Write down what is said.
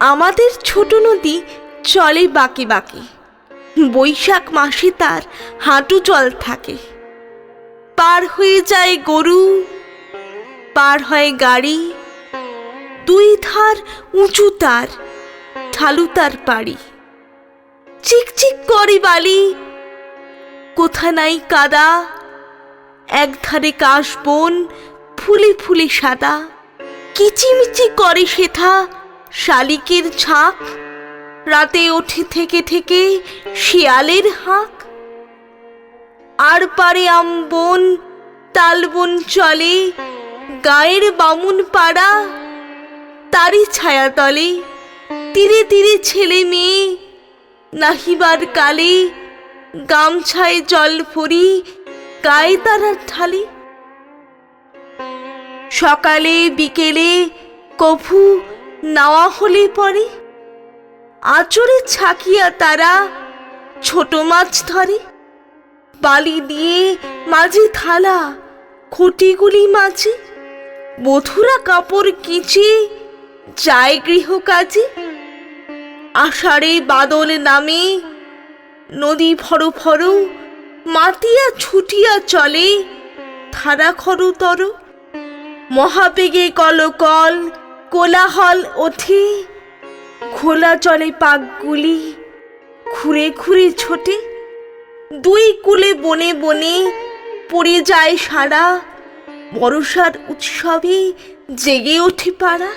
আমাদের ছোট নদী চলে বাঁকে বাঁকে। বৈশাখ মাসে তার হাঁটু জল থাকে। পার হয়ে যায় গরু, পার হয় গাড়ি। দুই ধার উঁচু তার, ঢালু তার পাড়ি। চিকচিক করে বালি, কোথা নাই কাদা। এক ধারে কাশ বন, ফুলে ফুলে সাদা। কিচিমিচি করে সেথা শালিকের ঝাঁক। রাতে ওঠে থেকে থেকে শিয়ালের হাঁক। আর পারে আমবন তালবন চলে, গায়ের বামুন পাড়া। তারই ছায়া তলে, তীরে তীরে ছেলে মেয়ে। নাহিবার কালে গামছায় জল ভরি গায়ে তারা ঢালে সকালে, বিকেলে কভু নাওয়া হলে পরে আচরে ছাকিয়া তারা ছোট মাছ ধরে। বালি দিয়ে মাঝে থালা খুঁটিগুলি মাঝে। বধুরা কাপড় কিচে যায় গৃহ কাজে আষাঢ়ে বাদল নামে নদী ফড় ফড় মাতিয়া ছুটিয়া চলে। ধারা খরতর, মহাবেগে কলকল কোলাহল ওঠে। খোলা চলে পাকগুলি ঘুরে ঘুরে ছোটে। দুই কুলে বনে বনে পড়ে যায় সারা। বর্ষার উৎসবে জেগে ওঠে পাড়া।